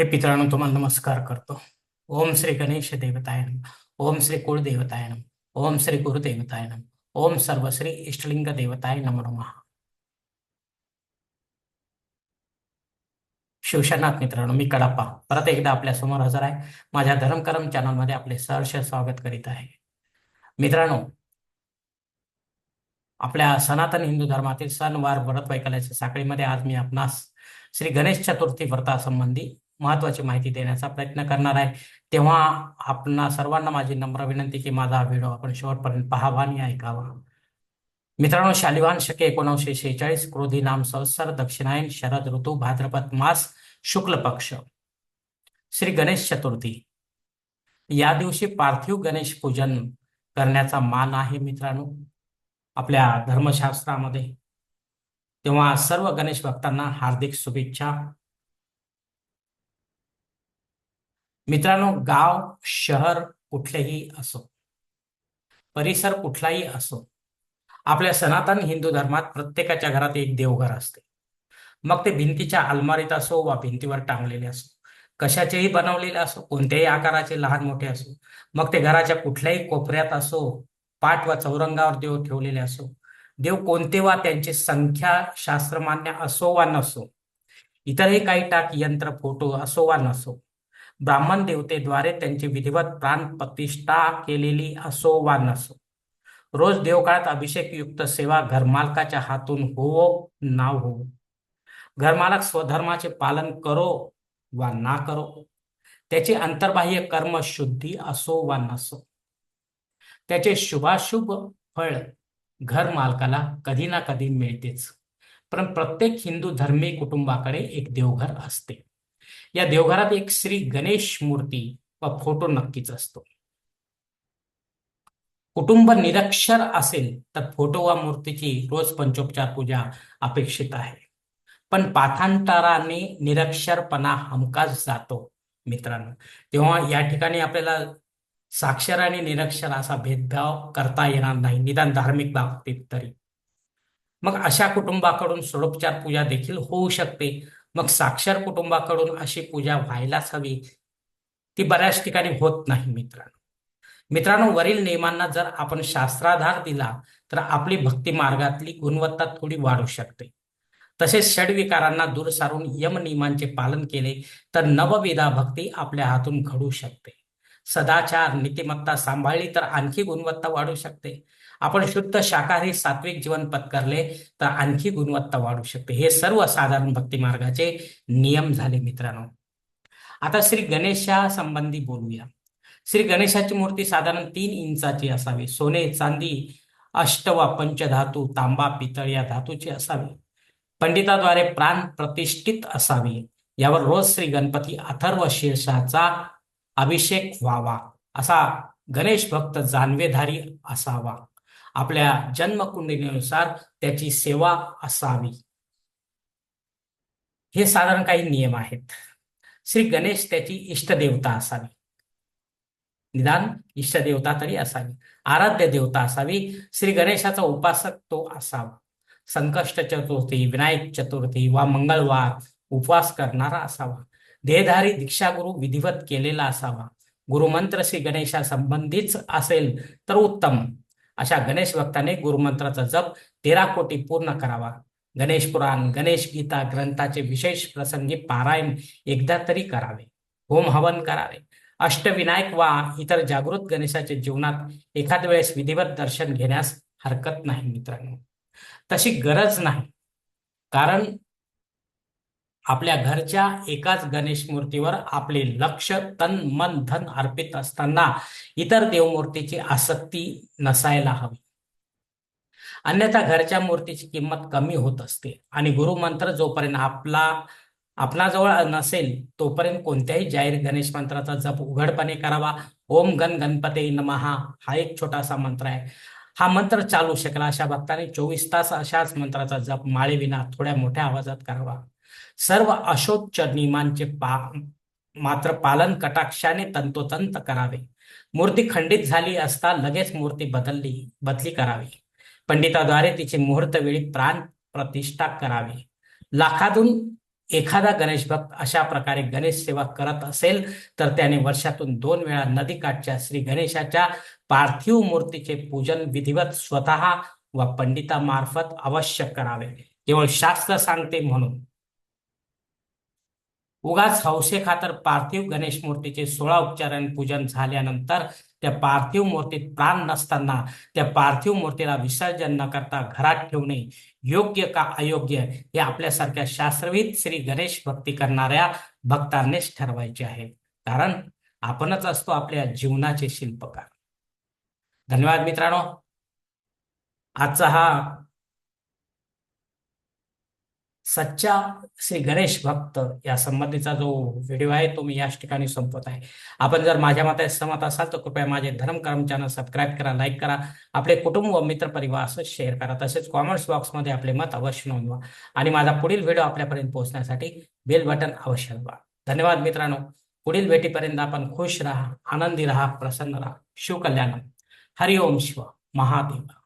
हे पितरांनो तुम्हाला नमस्कार करतो. ओम श्री गणेश देवताय नम. ओम श्री कुळदेवताय नम. ओम श्री गुरुदेवताय नम. ओम सर्वश्री इष्टलिंग देवताय नम नमः. शिवशनाथ मित्रांनो मी कडाप्पा. परत एकदा आपल्यासमोर हजर आहे. माझ्या धर्मकरम चॅनलमध्ये आपले सहर्ष स्वागत करीत आहे. मित्रांनो आपल्या सनातन हिंदू धर्मातील सण वार व्रत वैकल्याच्या साखळीमध्ये आज मी आपणास श्री गणेश चतुर्थी व्रतासंबंधी महत्वाची माहिती देण्याचा प्रयत्न करणार आहे. तेव्हा आपणा सर्वांना माझी नम्र विनंती की माझा व्हिडिओ आपण शेवटपर्यंत पाहावा आणि ऐकावा. मित्रांनो शालिवान शके एकोणीसशे शेहेचाळीस क्रोधी नाम संवत्सर दक्षिणायन शरद ऋतू भाद्रपद मास शुक्ल पक्ष. श्री गणेश चतुर्थी. या दिवशी पार्थिव गणेश पूजन करण्याचा मान आहे मित्रांनो आपल्या धर्मशास्त्रामध्ये. तेव्हा सर्व गणेश भक्तांना हार्दिक शुभेच्छा. मित्रांनो गाव शहर कुठलेही असो परिसर कुठलाही असो आपल्या सनातन हिंदू धर्मात प्रत्येकाच्या घरात एक देवघर असते. मग ते भिंतीच्या अलमारीत असो वा भिंतीवर टांगलेले असो कशाचेही बनवलेले असो कोणत्याही आकाराचे लहान मोठे असो मग ते घराच्या कुठल्याही कोपऱ्यात असो पाठ वा चौरंगावर देव ठेवलेले असो देव कोणते वा त्यांची संख्या शास्त्रमान्य असो वा नसो इतरही काही टाक यंत्र फोटो असो वा नसो ब्राह्मण देवतेद्वारे त्यांची विधिवत प्राण प्रतिष्ठा केलेली असो वा नसो. रोज देवकाळात अभिषेक युक्त सेवा घरमालकाच्या हातून होवो ना हो घरमालक स्वधर्माचे पालन करो वा ना करो. त्याचे अंतर्बाह्य कर्म शुद्धी असो वा नसो. त्याचे शुभाशुभ फळ घर मालकाला कधी ना कधी मिळतेच. पण प्रत्येक हिंदू धर्मी कुटुंबाकडे एक देवघर असते. या देवघरात एक श्री गणेश मूर्ती व फोटो नक्कीच असतो. कुटुंब निरक्षर असेल तर फोटो वा मूर्तीची रोज पंचोपचार पूजा अपेक्षित आहे. पण पाठांतराने निरक्षरपणा हमकाच जातो मित्रांनो. तेव्हा या ठिकाणी आपल्याला साक्षर आणि निरक्षर असा भेदभाव करता येणार नाही निदान धार्मिक बाबतीत तरी. मग अशा कुटुंबाकडून षोडोपचार पूजा देखील होऊ शकते. मग साक्षर कुटुंबाकडून अशी पूजा व्हायलाच हवी. ती बऱ्याच ठिकाणी होत नाही मित्रांनो. मित्रांनो वरील नियमांना जर आपण शास्त्राधार दिला तर आपली भक्ती मार्गातली गुणवत्ता थोडी वाढू शकते. तसेच षडविकारांना दूर सारून यम नियमांचे पालन केले तर नवविधा भक्ती आपल्या हातून घडू शकते. सदाचार नीतिमत्ता सांभाळली तर आणखी गुणवत्ता वाढू शकते. आपण शुद्ध शाकाहारी सात्विक जीवन पत्करले तर आणखी गुणवत्ता वाढू शकते. हे सर्व साधारण भक्ती मार्गाचे नियम झाले मित्रांनो. आता श्री गणेशा संबंधी बोलूया. श्री गणेशाची मूर्ती साधारण तीन इंचाची असावी. सोने चांदी अष्ट वा पंचधातू तांबा पितळ या धातूची असावी. पंडिताद्वारे प्राण प्रतिष्ठित असावी. यावर रोज श्री गणपती अथर्व शीर्षाचा अभिषेक व्हावा असा गणेश भक्त जानवेधारी असावा. आपल्या जन्मकुंडलीनुसार त्याची सेवा असावी. हे साधारण काही नियम आहेत. श्री गणेश त्याची इष्टदेवता असावी. निदान इष्टदेवता तरी असावी. आराध्य देवता असावी. श्री गणेशाचा उपासक तो असावा. संकष्ट चतुर्थी विनायक चतुर्थी वा मंगळवार उपवास करणारा असावा. देहधारी दीक्षागुरु विधिवत केलेला असावा. गुरुमंत्र श्री गणेशा संबंधीच असेल तर उत्तम. अशा गणेश भक्ताने गुरुमंत्राचा जप तेरा कोटी पूर्ण करावा. गणेश पुराण गणेश गीता ग्रंथाचे विशेष प्रसंगी पारायण एकदा तरी करावे. होम हवन करावे. अष्टविनायक वा इतर जागृत गणेशाच्या जीवनात एखाद वेळेस विधिवत दर्शन घेण्यास हरकत नाही मित्रांनो. तशी गरज नाही. कारण आपल्या घरच्या एकाच गणेश मूर्तीवर आपले लक्ष तन मन धन अर्पित असताना इतर देवमूर्तीची आसक्ती नसायला हवी. अन्यथा घरच्या मूर्तीची किंमत कमी होत असते आणि गुरुमंत्र जोपर्यंत आपला आपणाजवळ नसेल तोपर्यंत कोणत्याही जाहीर गणेश मंत्राचा जप उघडपणे करावा. ओम गण गणपते नमहा हा एक छोटासा मंत्र आहे. हा मंत्र चालू शकला अशा भक्ताने चोवीस तास अशाच मंत्राचा जप माळेविना थोड्या मोठ्या आवाजात करावा. सर्व अशोच नियमांचे पा मात्र पालन कटाक्षाने तंतोतंत करावे. मूर्ती खंडित झाली असता लगेच मूर्ती बदलली बदली करावी. पंडिताद्वारे तिचे मुहूर्त वेळी प्राण प्रतिष्ठा करावी. लाखातून एखादा गणेश भक्त अशा प्रकारे गणेश सेवा करत असेल तर त्याने वर्षातून दोन वेळा नदीकाठच्या श्री गणेशाच्या पार्थिव मूर्तीचे पूजन विधिवत स्वतः व पंडितामार्फत अवश्य करावे. केवळ शास्त्र सांगते म्हणून. उगाच हौसे खातर पार्थिव गणेश मूर्तीचे सोळा उपचारांनी पूजन झाल्यानंतर त्या पार्थिव मूर्तीत प्राण नसताना त्या पार्थिव मूर्तीला विसर्जन न करता घरात ठेवणे योग्य का अयोग्य हे आपल्यासारख्या शास्त्रविद श्री गणेश भक्ती करणाऱ्या भक्तांनीच ठरवायचे आहे. कारण आपणच असतो आपल्या जीवनाचे शिल्पकार. धन्यवाद मित्रांनो. आजचा हा सच्चा श्री गणेश भक्त या संबंधीचा जो व्हिडिओ आहे तो मी याच ठिकाणी संपवत आहे. आपण जर माझ्या मते सहमत असाल तर कृपया माझे धर्म कर्म चॅनल सबस्क्राईब करा लाईक करा. आपले कुटुंब व मित्र परिवार असं शेअर करा. तसेच कॉमेंट्स बॉक्समध्ये आपले मत अवश्य नोंदवा. आणि माझा पुढील व्हिडिओ आपल्यापर्यंत पोहोचण्यासाठी बेल बटन अवश्य दाबा. धन्यवाद मित्रांनो. पुढील भेटीपर्यंत आपण खुश राहा आनंदी राहा प्रसन्न राहा. शिवकल्याण हरिओम शिव. महादेव.